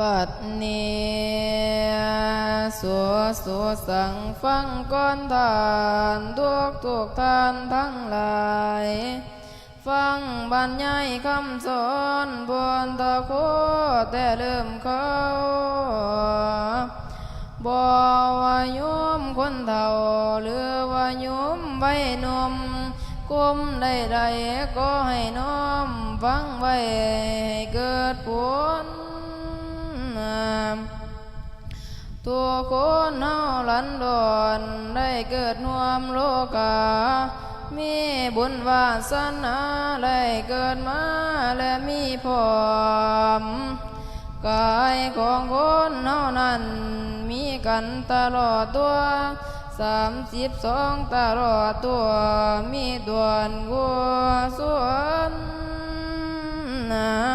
บัดนี้สัวสัวสังฟังก่อนทานทุกทุกทานทั้งหลาย ฟังบรรยายคำสอนบนตะโคแต่เริ่มเขาบ่ว่าโยมคนเฒ่าหรือว่าโยมใบนมกุมใดๆก็ให้น้อมฟังไว้ให้เกิดผล ตัวคนเฮาลันดอนได้เกิดนวมโลกา มีบุญวาสนาได้เกิดมาและมีพร้อมกายของคนเฮานั้น มีกันตลอดตัวสามสิบสองตลอดตัวมีดวนกัวส่วนนะ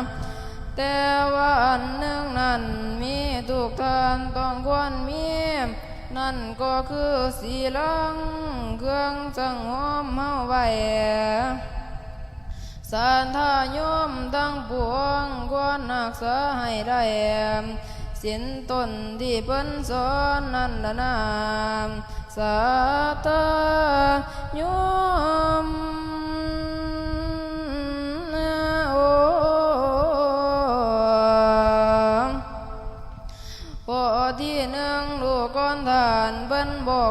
แต่ว่าอันหนึ่งนั้นมีทุกท่านต้องควรมี นั่นก็คือสีลังเครื่องจังหอมเฮาไว้สานทายมตั้งปวงควรนักษาให้ได้สินตนที่เพิ่นสอนนั่นละนามสาธายม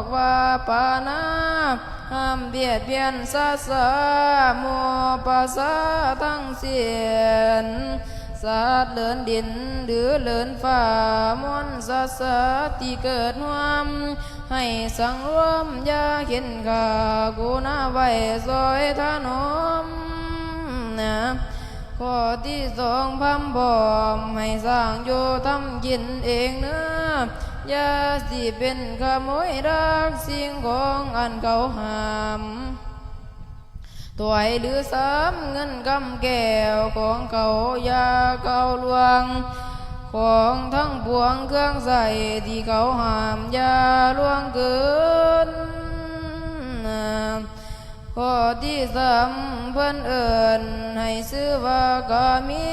กว่าปานาห้ามเบียดเบียนซาสาโมปาสาทั้งเสียนสัตว์เลินดินหรือเลินฝ่ามอนสัสัตว์ที่เกิดหวม ให้สังรวมยาเห็นขากูนาไว้ซอยถนมนะ ข้อที่สองพัมบอมให้สร้างอยู่ทำกินเองเนื้อยาสิเป็นขโมยรักสิ่งของอันเขาหามตัวหรือสามเงินกำแก้วของเขายาเขาลวง ของทั้งปวงเครื่องใส่ที่เขาหามอยาล่วงเกินข้อที่สาม เพื่อนเอิญให้ซื้อว่ากามี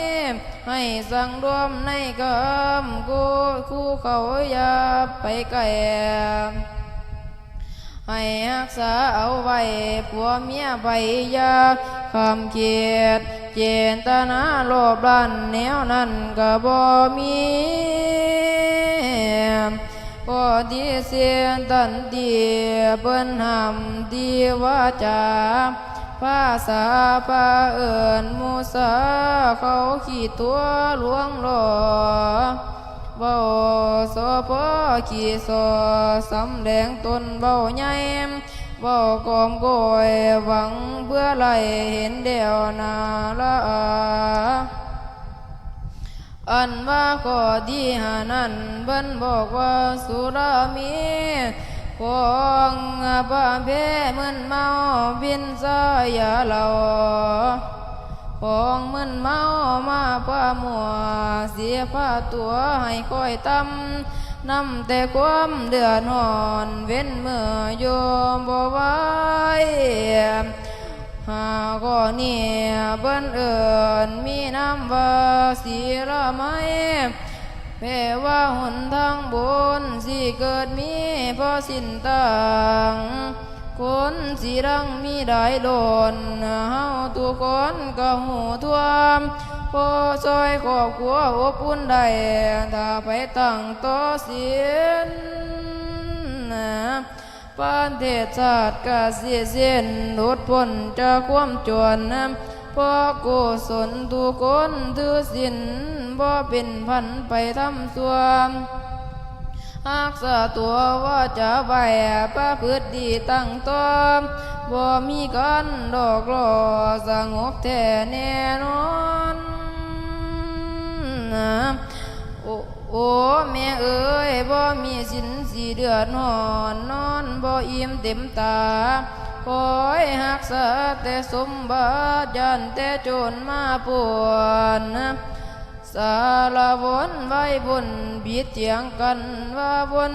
ให้สั่งรวมในกำกูคู่เขาอย่าไปไกลให้รักษาเอาไว้ผัวเมียไปอยาคำเกียดเจตนาโลภลันแนวนั้นก็บ่มีก็ดีเสียนตันดีเปิ้นหำดีว่าจา ภาษาปาเอิญมูสาเขาขี่ตัวหลวงหลอเบาสอพอขี่สอสำแดงตนเบาใหญ่เบากอมโกยหวังเพื่อไหลเห็นเดียวนาละอาอันว่าก็ดีหานั้นเบิ้นบอกว่าสุรามี ของป้าเพมึนเมาบินสายาเหล่าของมึนเมามาป้ามัวเสียผ้าตัวให้คอยตำนำแต่ความเดือดหอนเว้นเมื่อโยมบ่ไหวหาก็เนี่ยเบิ้นเอิญมีน้ำว่าสีละไม้ แพ่ว่าหนทางบนสิเกิดมีพอสิ้นตังคนสีรังมีได้โดนเฮาตัวคนก็หูท่วมพอซอยครอบครัวอบอุ่นได้ถ้าไปตั้งต่อเสียนปานเทศชาติกาเสียเส้นหลุดพ้นจากความจวน เพราะกุศลทุกคนถือสินบ่เป็นพันไปทำส่วมรักษาตัวว่าจะไว้ประพฤติดีตั้งตอมบ่มีกันดอกรอสงบแท้แน่นอนนะโอ้โอ้แม่เอ๋ยบ่มีสินสีเดือดนอนนอนบ่อิ่มเต็มตา คอยหักษาแต่สมบัติยันแต่โจรมาปวนนะสารวนไว้บนบีดเจียงกันว่าบน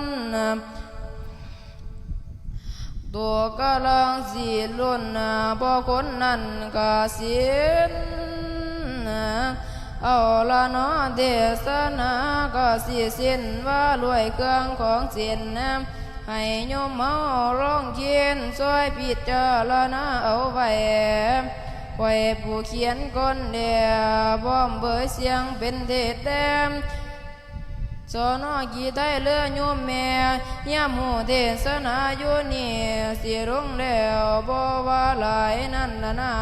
ตัวกำลังสีล้นบ่คนนั้นก็เสียนเอาละนาะเทศนาก็สิสิ้นว่ารวยเครื่องของเสียนนะ ให้โยมเมาร้องเขียนซอยพิดเจารณาเอาไว้ไว้ผู้เขียนคนเดียวบ้อมเบยเสียงเป็นเทศแต้มสอนอกีไทยเลือโยมแม่ยามหูเทศนาอยู่นี่สิรุ่งแล้วบ่ว่าหลายนั่นละนา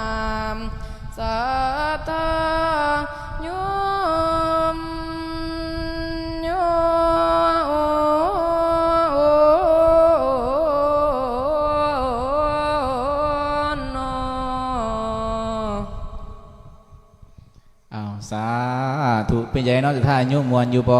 มสาธา ธุเป็นไงเนาะจะท่ายุ่มมวนอยู่บ่